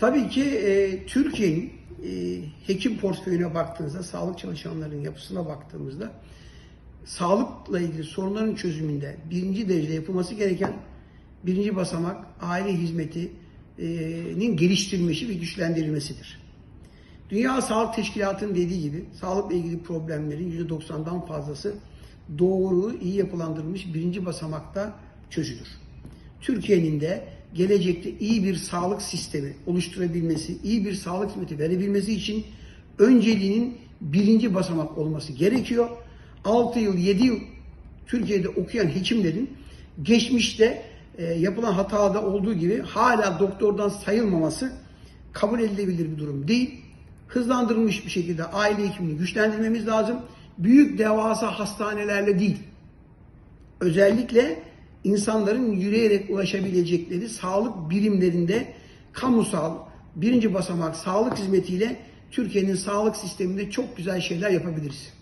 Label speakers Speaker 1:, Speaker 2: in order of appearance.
Speaker 1: Tabii ki e, Türkiye'nin e, hekim portföyüne baktığınızda, sağlık çalışanlarının yapısına baktığımızda sağlıkla ilgili sorunların çözümünde birinci derecede yapılması gereken birinci basamak aile hizmetinin geliştirilmesi ve güçlendirilmesidir. Dünya Sağlık Teşkilatı'nın dediği gibi sağlıkla ilgili problemlerin %90'dan fazlası doğru, iyi yapılandırılmış birinci basamakta çözülür. Türkiye'nin de gelecekte iyi bir sağlık sistemi oluşturabilmesi, iyi bir sağlık hizmeti verebilmesi için önceliğinin birinci basamak olması gerekiyor. 6 yıl, 7 yıl Türkiye'de okuyan hekimlerin geçmişte e, yapılan hatada olduğu gibi hala doktordan sayılmaması kabul edilebilir bir durum değil. Hızlandırılmış bir şekilde aile hekimliğini güçlendirmemiz lazım. Büyük devasa hastanelerle değil özellikle insanların yürüyerek ulaşabilecekleri sağlık birimlerinde kamusal birinci basamak sağlık hizmetiyle Türkiye'nin sağlık sisteminde çok güzel şeyler yapabiliriz.